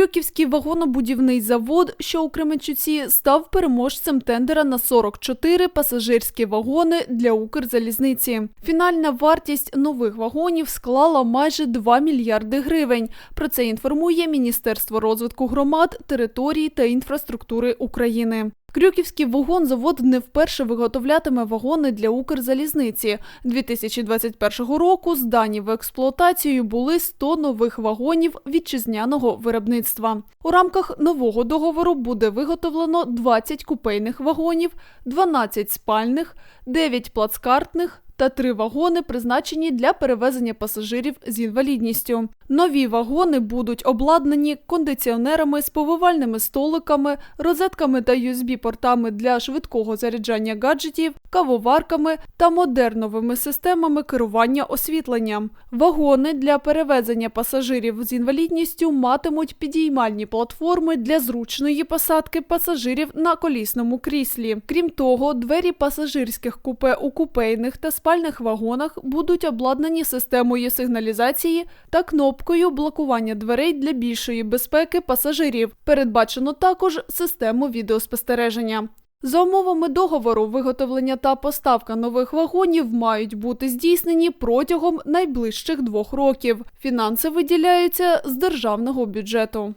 Крюківський вагонобудівний завод, що у Кременчуці, став переможцем тендера на 44 пасажирські вагони для Укрзалізниці. Фінальна вартість нових вагонів склала майже 2 мільярди гривень. Про це інформує Міністерство розвитку громад, територій та інфраструктури України. Крюківський вагонзавод не вперше виготовлятиме вагони для Укрзалізниці. 2021 року здані в експлуатацію були 100 нових вагонів вітчизняного виробництва. У рамках нового договору буде виготовлено 20 купейних вагонів, 12 спальних, 9 плацкартних та три вагони, призначені для перевезення пасажирів з інвалідністю. Нові вагони будуть обладнані кондиціонерами з повивальними столиками, розетками та USB-портами для швидкого заряджання гаджетів, кавоварками та модерновими системами керування освітленням. Вагони для перевезення пасажирів з інвалідністю матимуть підіймальні платформи для зручної посадки пасажирів на колісному кріслі. Крім того, двері пасажирських купе у купейних та спальних вагонах будуть обладнані системою сигналізації та кнопкою блокування дверей для більшої безпеки пасажирів. Передбачено також систему відеоспостереження. За умовами договору, виготовлення та поставка нових вагонів мають бути здійснені протягом найближчих двох років. Фінанси виділяються з державного бюджету.